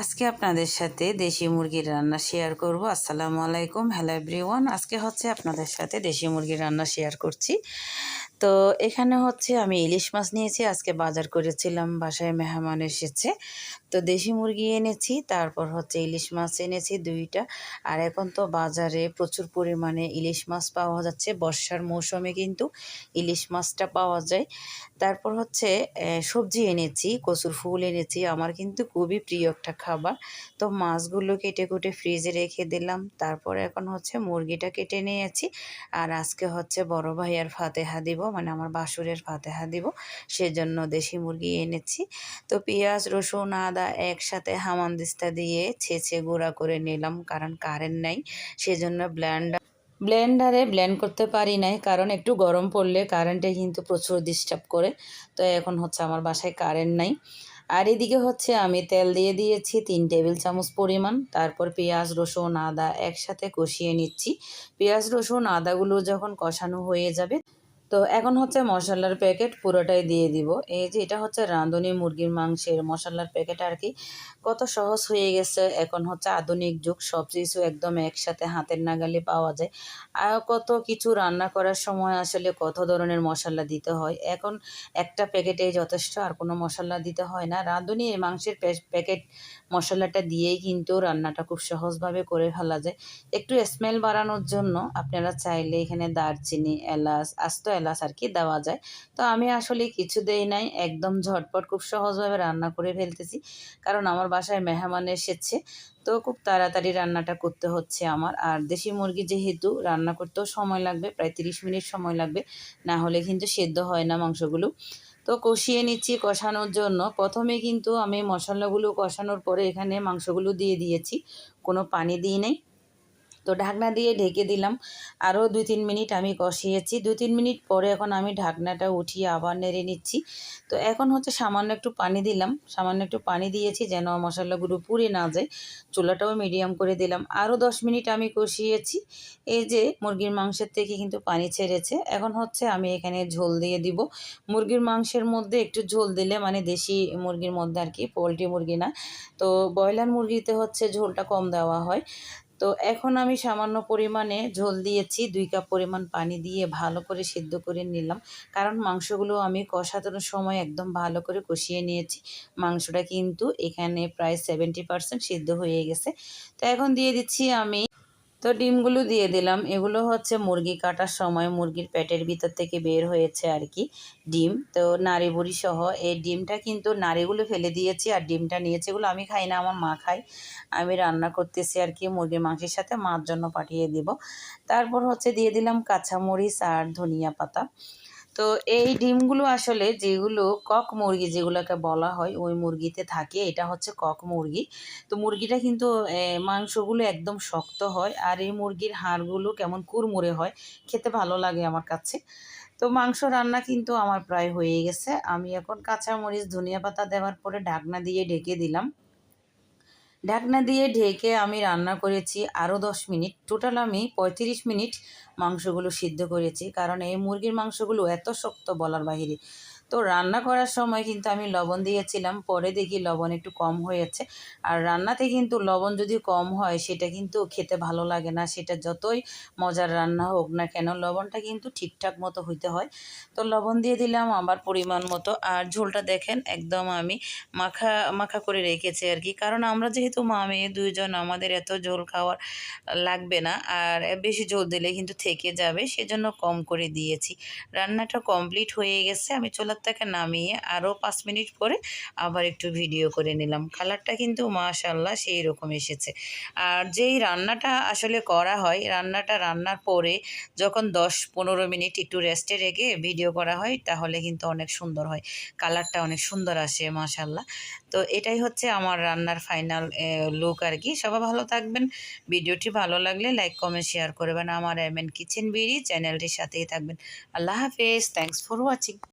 আজকে আপনাদের সাথে দেশি মুরগির রান্না শেয়ার করব। আসসালামু আলাইকুম। হ্যালো এভরিওয়ান আজকে হচ্ছে আপনাদের সাথে দেশি মুরগির রান্না শেয়ার করছি। তো এখানে হচ্ছে আমি ইলিশ মাছ নিয়েছি। আজকে বাজার করেছিলাম, বাসায় মেহমান এসেছে। তো দেশি মুরগি এনেছি, তারপর হচ্ছে ইলিশ মাছ এনেছি দুইটা। আর এখন তো বাজারে প্রচুর পরিমাণে ইলিশ মাছ পাওয়া যাচ্ছে, বর্ষার মৌসুমে কিন্তু ইলিশ মাছটা পাওয়া যায়। তারপর হচ্ছে সবজি এনেছি, কচুর ফুল এনেছি, আমার কিন্তু খুবই প্রিয় একটা খাবার। তো মাছগুলো কেটে কুটে ফ্রিজে রেখে দিলাম, তারপর এখন হচ্ছে মুরগিটা কেটে নিয়েছি। আর আজকে হচ্ছে বড় ভাইয়ার ফাতেহা দিব মানে আমার বাসুরের ফাতেহা দিব, সেজন্য দেশি মুরগি এনেছি। তো পেঁয়াজ, রসুন, আদা একসাথে হামানদিস্তা দিয়ে ছেঁচে গুঁড়া করে নিলাম, কারণ কারেন্ট নাই, সেজন্য ব্ল্যান্ডার ব্লেন্ডারে ব্লেন্ড করতে পারি নাই, কারণ একটু গরম পড়লে কারেন্টে কিন্তু প্রচুর ডিস্টার্ব করে, তো এখন হচ্ছে আমার বাসায় কারেন্ট নাই। আর এদিকে হচ্ছে আমি তেল দিয়ে দিয়েছি তিন টেবিল চামচ পরিমাণ, তারপর পেঁয়াজ, রসুন, আদা একসাথে কষিয়ে নিচ্ছি। পেঁয়াজ, রসুন, আদাগুলো যখন কষানো হয়ে যাবে তো এখন হচ্ছে মশলার প্যাকেট পুরোটাই দিয়ে দিব। এই যে এটা হচ্ছে রাঁধুনি মুরগির মাংসের মশলার প্যাকেট আর কি। কত সহজ হয়ে গেছে। এখন হচ্ছে আধুনিক যুগ, সব কিছু একদম একসাথে হাতের নাগালে পাওয়া যায়। আর কত কিছু রান্না করার সময় আসলে কত ধরনের মশলা দিতে হয়। এখন একটা প্যাকেটেই যথেষ্ট, আর কোনো মশলা দিতে হয় না। রাঁধুনি মাংসের প্যাকেট মশলাটা দিয়েই কিন্তু রান্নাটা খুব সহজভাবে করে ফেলা যায়। একটু স্মেল বাড়ানোর জন্য আপনারা চাইলে এখানে দারচিনি, এলাচ, আস্ত এলাচ আর কি দেওয়া যায়। তো আমি আসলে কিছু দেই নাই, একদম ঝটপট খুব সহজভাবে রান্না করে ফেলতেছি, কারণ আমার বাসায় মেহমান এসেছে, তো খুব তাড়াতাড়ি রান্নাটা করতে হচ্ছে আমার। আর দেশি মুরগি যেহেতু রান্না করতেও সময় লাগবে, প্রায় তিরিশ মিনিট সময় লাগবে, না হলে কিন্তু সেদ্ধ হয় না মাংসগুলো। তো কষিয়ে নিচ্ছি কষানোর জন্য। প্রথমে কিন্তু আমি মশলাগুলো কষানোর পরে এখানে মাংসগুলো দিয়ে দিয়েছি, কোনো পানি দিই নেই। তো ঢাকনা দিয়ে ঢেকে দিলাম। আরও দুই তিন মিনিট আমি কষিয়েছি। দুই তিন মিনিট পরে এখন আমি ঢাকনাটা উঠিয়ে আবার নেড়ে নিচ্ছি। তো এখন হচ্ছে সামান্য একটু পানি দিলাম। সামান্য একটু পানি দিয়েছি যেন মশলাগুলো পুড়ে না যায়। চুলাটাও মিডিয়াম করে দিলাম। আরও দশ মিনিট আমি কষিয়েছি। এই যে মুরগির মাংসের থেকে কিন্তু পানি ছেড়েছে। এখন হচ্ছে আমি এখানে ঝোল দিয়ে দিব। মুরগির মাংসের মধ্যে একটু ঝোল দিলে মানে দেশি মুরগির মধ্যে আর কি, পোলট্রি মুরগি না। তো ব্রয়লার মুরগিতে হচ্ছে ঝোলটা কম দেওয়া হয়। তো এখন আমি সামান্য পরিমাণে ঝোল দিয়েছি, দুই কাপ পরিমাণ পানি দিয়ে ভালো করে সিদ্ধ করে নিলাম। কারণ মাংসগুলো আমি কষানোর সময় একদম ভালো করে কষিয়ে নিয়েছি। মাংসটা কিন্তু এখানে প্রায় সেভেন্টি পারসেন্ট সিদ্ধ হয়ে গেছে। তো এখন দিয়ে দিচ্ছি আমি তো ডিমগুলো দিয়ে দিলাম। এগুলো হচ্ছে মুরগি কাটার সময় মুরগির পেটের ভিতর থেকে বের হয়েছে আর কি ডিম। তো নাড়ি বুড়ি সহ এই ডিমটা কিন্তু নাড়িগুলো ফেলে দিয়েছি আর ডিমটা নিয়েছে এগুলো আমি খাই না, আমার মা খাই আমি রান্না করতেছি আর কি, মুরগির মাংসের সাথে মার জন্য পাঠিয়ে দিব। তারপর হচ্ছে দিয়ে দিলাম কাঁচামরিচ আর ধনিয়া পাতা। তো এই ডিমগুলো আসলে যেগুলো কক মুরগি যেগুলোকে বলা হয়, ওই মুরগিতে থাকে। এটা হচ্ছে কক মুরগি। তো মুরগিটা কিন্তু মাংসগুলো একদম শক্ত হয় আর এই মুরগির হাড়গুলো কেমন কুরমুরে হয়, খেতে ভালো লাগে আমার কাছে। তো মাংস রান্না কিন্তু আমার প্রায় হয়ে গেছে। আমি এখন কাঁচামরিচ, ধনিয়া পাতা দেওয়ার পরে ঢাকনা দিয়ে ঢেকে দিলাম। ঢাকনা দিয়ে ঢেকে আমি রান্না করেছি আরও দশ মিনিট। টোটাল আমি পঁয়ত্রিশ মিনিট মাংসগুলো সিদ্ধ করেছি। কারণ এই মুরগির মাংসগুলো এত শক্ত বলার বাহিরে। তো রান্না করার সময় কিন্তু আমি লবণ দিয়েছিলাম, পরে দেখি লবণ একটু কম হয়েছে। আর রান্নাতে কিন্তু লবণ যদি কম হয়, সেটা কিন্তু খেতে ভালো লাগে না। সেটা যতই মজার রান্না হোক না কেন, লবণটা কিন্তু ঠিকঠাক মতো হইতে হয়। তো লবণ দিয়ে দিলাম আমার পরিমাণ মতো। আর ঝোলটা দেখেন, একদম আমি মাখা মাখা করে রেখেছি আর কি। কারণ আমরা যেহেতু মা মেয়ে দুইজন, আমাদের এত ঝোল খাওয়ার লাগবে না। আর বেশি ঝোল দিলে কিন্তু থেকে যাবে, সেজন্য কম করে দিয়েছি। রান্নাটা কমপ্লিট হয়ে গেছে। আমি চলে থেকে নামিয়ে আরও পাঁচ মিনিট পরে আবার একটু ভিডিও করে নিলাম। কালারটা কিন্তু মাশাল্লাহ সেই রকম এসেছে। আর যেই রান্নাটা আসলে করা হয়, রান্নাটা রান্নার পরে যখন দশ পনেরো মিনিট একটু রেস্টে রেখে ভিডিও করা হয়, তাহলে কিন্তু অনেক সুন্দর হয়। কালারটা অনেক সুন্দর আসে মাশাল্লাহ তো এটাই হচ্ছে আমার রান্নার ফাইনাল লুক আর কি। সবাই ভালো থাকবেন। ভিডিওটি ভালো লাগলে লাইক কমেন্ট শেয়ার করবেন। আমার এম এন কিচেন বিড়ি চ্যানেলটির সাথেই থাকবেন। আল্লাহ হাফেজ। Thanks for watching